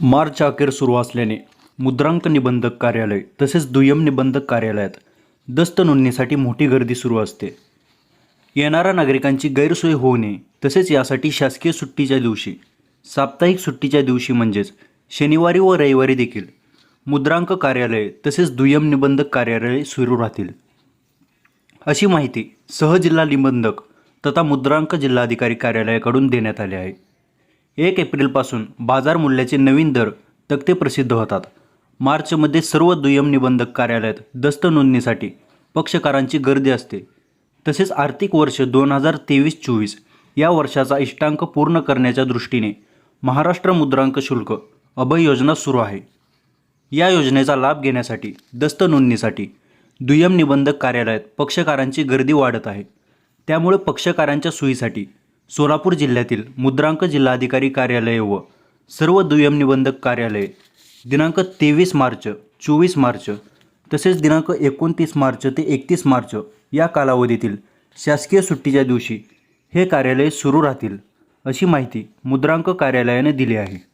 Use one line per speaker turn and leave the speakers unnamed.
मार्च अखेर सुरू असल्याने मुद्रांक निबंधक कार्यालय तसेच दुय्यम निबंधक कार्यालयात दस्त नोंदणीसाठी मोठी गर्दी सुरू असते. येणाऱ्या नागरिकांची गैरसोय होऊ नये तसेच यासाठी शासकीय सुट्टीच्या दिवशी साप्ताहिक सुट्टीच्या दिवशी म्हणजेच शनिवारी व रविवारी देखील मुद्रांक कार्यालय तसेच दुय्यम निबंधक कार्यालय सुरू राहतील. अशी माहिती सहजिल्हा निबंधक तथा मुद्रांक जिल्हाधिकारी कार्यालयाकडून देण्यात आले आहे. एक एप्रिलपासून बाजार मूल्याचे नवीन दर तक्ते प्रसिद्ध होतात. मार्चमध्ये सर्व दुय्यम निबंधक कार्यालयात दस्त नोंदणीसाठी पक्षकारांची गर्दी असते. तसेच आर्थिक वर्ष दोन हजार तेवीस चोवीस या वर्षाचा इष्टांक पूर्ण करण्याच्या दृष्टीने महाराष्ट्र मुद्रांक शुल्क अभय योजना सुरू आहे. या योजनेचा लाभ घेण्यासाठी दस्त नोंदणीसाठी दुय्यम निबंधक कार्यालयात पक्षकारांची गर्दी वाढत आहे. त्यामुळे पक्षकारांच्या सोयीसाठी सोलापूर जिल्ह्यातील मुद्रांक जिल्हाधिकारी कार्यालये व सर्व दुय्यम निबंधक कार्यालये दिनांक तेवीस मार्च चोवीस मार्च तसेच दिनांक एकोणतीस मार्च ते एकतीस मार्च या कालावधीतील शासकीय सुट्टीच्या दिवशी हे कार्यालय सुरू राहतील अशी माहिती मुद्रांक कार्यालयाने दिली आहे.